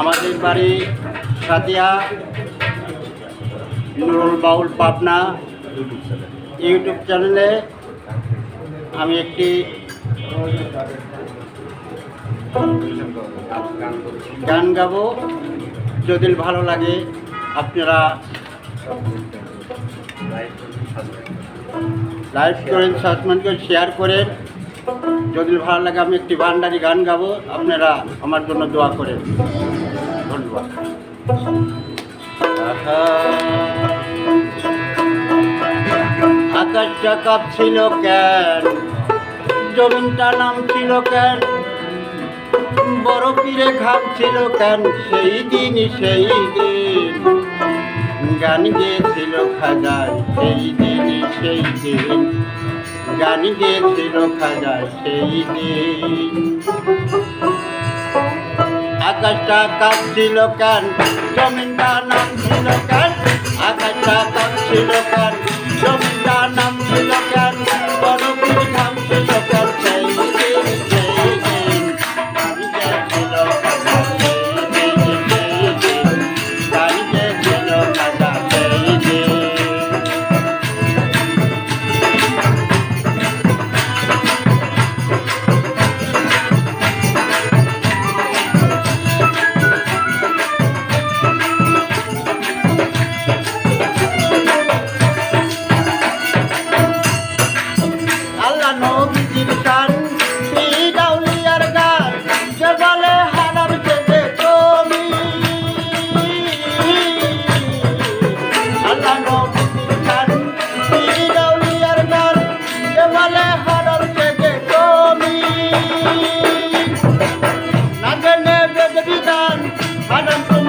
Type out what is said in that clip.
আমাদের বাড়ি সাদিয়া নুরুল বাউল পাবনা ইউটিউব চ্যানেলে আমি একটি গান গাবো। যদি ভালো লাগে, আপনারা লাইভ করেন, সাবস্ক্রাইব করে শেয়ার করেন। যদি ভালো লাগে, আমি একটি ভান্ডারি গান গাবো। আপনারা আমার জন্য দোয়া করেন। ধন্যবাদ। আকাশটা কাঁপছিল কেন? জমিনটা নাম ছিল কেন? বড় পীরে ঘাম ছিল কেন? সেই দিন সেই দিন। গান গেয়েছিল খাজায়, সেই দিন সেই দিন। গান গেয়েছিল খাজায়, সেই দিন। আকাশটা কাঁপছিল কেন? জমিনটা নাম ছিল কেন? আকাশটা কাঁপছিল কেন? জমিনটা নাম ছিল কেন Anandam.